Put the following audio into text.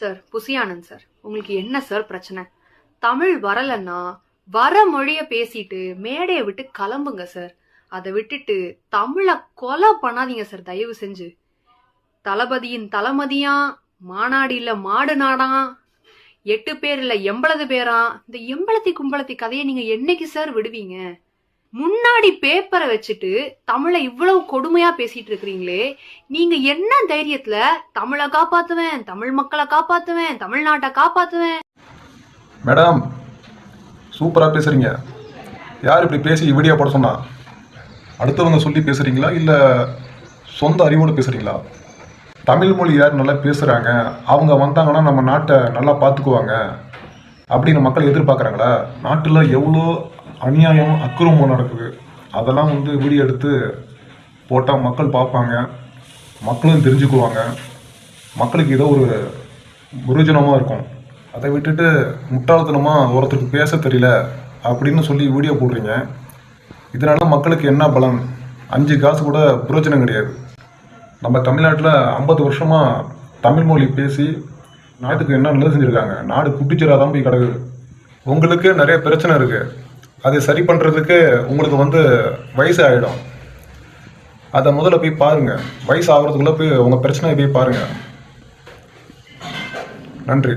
Sir Bussy Anand sir. உங்களுக்கு என்ன sir பிரச்சனை? தமிழ் வரலன்னா வர மொழிய பேசிட்டு மேடையை விட்டு கிளம்புங்க சார். அதை விட்டுட்டு தமிழை கொலை பண்ணாதீங்க சார் தயவு செஞ்சு. தளபதியின் தளமதியா மாநாடியில் மாடு நாடா எட்டு பேர் இல்லை எண்பது பேரா? இந்த எம்பளத்தி கும்பளத்தி கதையை நீங்க என்னைக்கு சார் விடுவீங்க? முன்னாடி பேப்பரை வச்சுட்டு தமிழை இவ்வளவு கொடுமையா பேசிட்டு இருக்கிறீங்களே நீங்க என்ன தைரியத்துல தமிழை காப்பாத்துவேன் தமிழ் மக்களை காப்பாத்துவேன் தமிழ்நாட்டை காப்பாத்துவேன்? மேடம் சூப்பராக பேசுகிறீங்க யார் இப்படி பேசி வீடியோ போட சொன்னா? அடுத்தவங்க சொல்லி பேசுகிறீங்களா இல்லை சொந்த அறிவோடு பேசுகிறீங்களா தமிழ் மொழி யார் நல்லா பேசுகிறாங்க அவங்க வந்தாங்கன்னா நம்ம நாட்டை நல்லா பார்த்துக்குவாங்க அப்படின்னு மக்கள் எதிர்பார்க்குறாங்களா? நாட்டில் எவ்வளோ அநியாயம் அக்கிரமம் நடக்குது. அதெல்லாம் வந்து வீடியோ எடுத்து போட்டால் மக்கள் பார்ப்பாங்க. மக்களும் தெரிஞ்சுக்குவாங்க. மக்களுக்கு ஏதோ ஒரு பிரயோஜனமாக இருக்கும். அதை விட்டுட்டு முட்டாள்தனமாக ஒருத்தருக்கு பேச தெரியல அப்படின்னு சொல்லி வீடியோ போடுறீங்க. இதனால் மக்களுக்கு என்ன பலன்? அஞ்சு காசு கூட பிரயோஜனம் கிடையாது. நம்ம தமிழ்நாட்டில் ஐம்பது வருஷமாக தமிழ் மொழி பேசி நாட்டுக்கு என்ன நல்லது செஞ்சுருக்காங்க? நாடு குட்டிச்சராக தான் போய் கிடக்குது. உங்களுக்கு நிறைய பிரச்சனை இருக்குது அதை சரி பண்ணுறதுக்கு உங்களுக்கு வந்து வயசு ஆகிடும் அதை முதல்ல போய் பாருங்கள் வயசு ஆகிறதுக்குள்ளே போய் உங்கள் பிரச்சனையை போய் பாருங்கள் நன்றி.